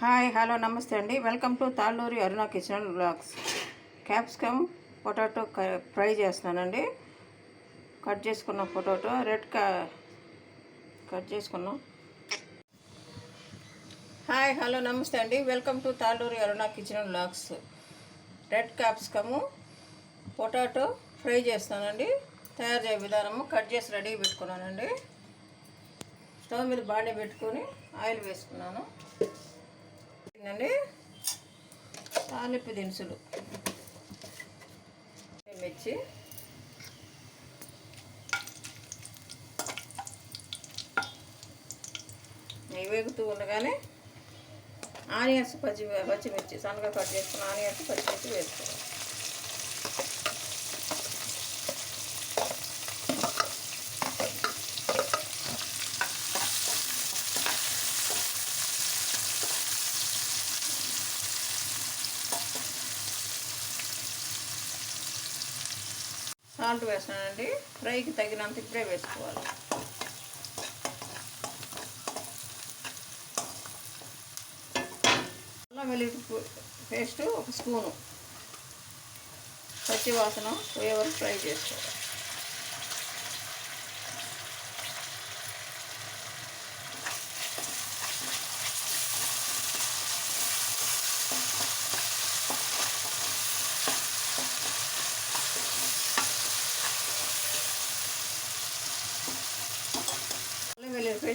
Hi hello నమస్తే అండి. Welcome to Talluri Aruna kitchen vlogs capsicum potato క- fry చేస్తున్నానండి. కట్ చేసుకున్న పొటాటో రెడ్ కా కట్ చేసుకున్నాం. హాయ్ హలో నమస్తే అండి. Welcome to Talluri Aruna kitchen vlogs red capsicum potato fry చేస్తానండి తయారు చేయ విధానము కట్ చేసి రెడీ పెట్టుకున్నానండి. స్టవ్ మీద బాండి పెట్టుకొని ఆయిల్ వేసుకున్నాను. తాలింపు దినుసులు. మిర్చి నెయ్యి వేగుతూ ఉండగానే ఆనియన్స్ పచ్చి పచ్చిమిర్చి సన్నగా కట్ చేసుకున్న ఆనియన్స్ పచ్చిమిర్చి వేసుకోవాలి. సాల్ట్ వేసానండి. ఫ్రైకి తగినంత ఇప్పుడే వేసుకోవాలి. అల్లం వెల్లుల్లి పేస్ట్ ఒక స్పూను. పచ్చి వాసన పోయే వరకు ఫ్రై చేసుకోవాలి.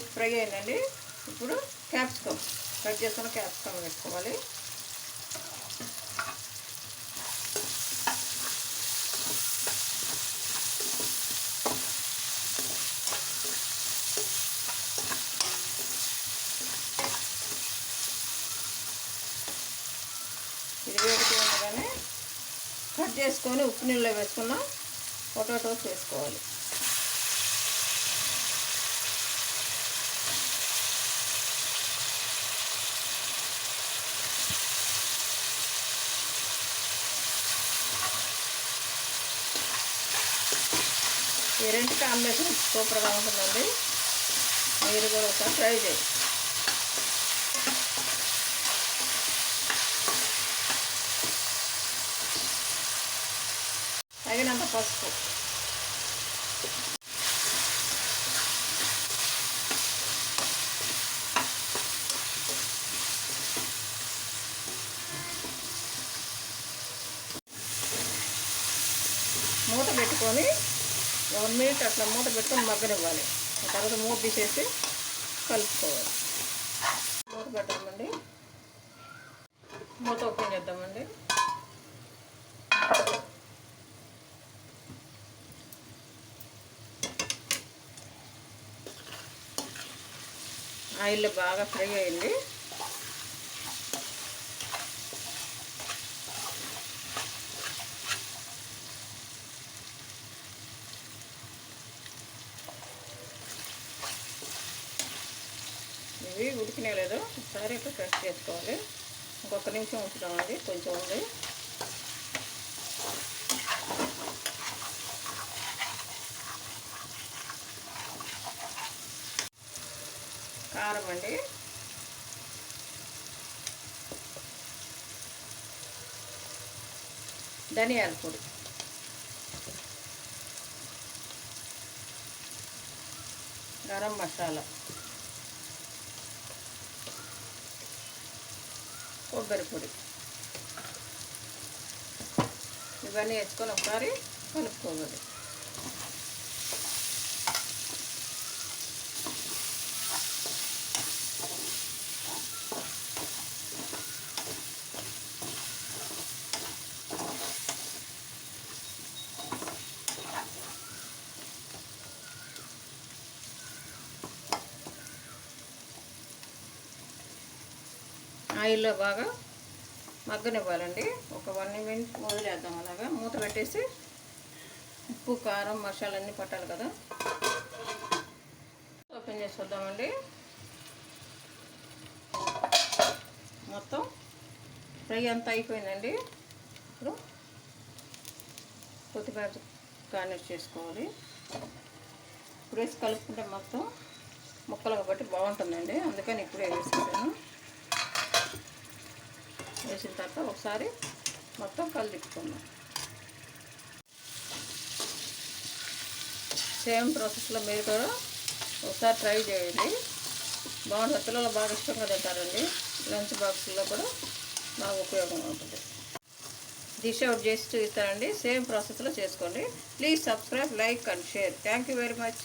అల్లం ఫ్రై అయిందండి. ఇప్పుడు క్యాప్సికమ్. కట్ చేసుకున్న క్యాప్సికమ్ వేసుకోవాలి. ఇది వేడికి ఉండగానే కట్ చేసుకొని ఉప్పు నీళ్ళలో వేసుకున్న పొటాటోస్ వేసుకోవాలి. ఈ రెండు కాంబినేషన్ సూపర్గా ఉంటుందండి. మీరు కూడా ఒకసారి ట్రై చేయండి. తగినంత పసుపు. మూత పెట్టుకొని వన్ మినిట్ అట్లా మూత పెట్టుకొని మగ్గనివ్వాలి. తర్వాత మూత తీసేసి కలుపుకోవాలి. మూత పెట్టామండి మూత ఓపెన్ చేద్దామండి. ఆయిల్ బాగా ఫ్రై అయింది. ఇవి ఉడికినా లేదో. ఒకసారి ఇట్లా ప్రెస్ చేసుకోవాలి. ఇంకొక నిమిషం ఉంచుదామండి కొంచెం ఉంది. కారం అండి. ధనియాల పొడి. గరం మసాలా. కొబ్బరి పొడి. ఇవన్నీ వేసుకొని ఒకసారి కలుపుకోవాలి. ఆయిల్లో బాగా మగ్గనివ్వాలండి. ఒక వన్ మినిట్ వదిలేద్దాం అలాగా. మూత పెట్టేసి ఉప్పు కారం మసాలా అన్నీ పట్టాలి కదా. ఓపెన్ చేసి వద్దామండి మొత్తం ఫ్రై అంతా అయిపోయిందండి. ఇప్పుడు కొద్దిగా గార్నిష్ చేసుకోవాలి. ఇప్పుడు వేసి కలుపుకుంటే మొత్తం ముక్కలు కాబట్టి బాగుంటుందండి. అందుకని ఇప్పుడే వేసేసాను. వేసిన తర్వాత ఒకసారి మొత్తం కలిపుకుందాం. సేమ్ ప్రాసెస్లో మీరు కూడా ఒకసారి ట్రై చేయండి. బాగుంటుంది. పిల్లలు బాగా ఇష్టంగా తింటారండి. లంచ్ బాక్స్లో కూడా బాగా ఉపయోగం ఉంటుంది. డిష్ అవుట్ చేసి చూస్తానండి సేమ్ ప్రాసెస్లో చేసుకోండి. Please subscribe like and share. Thank you very much.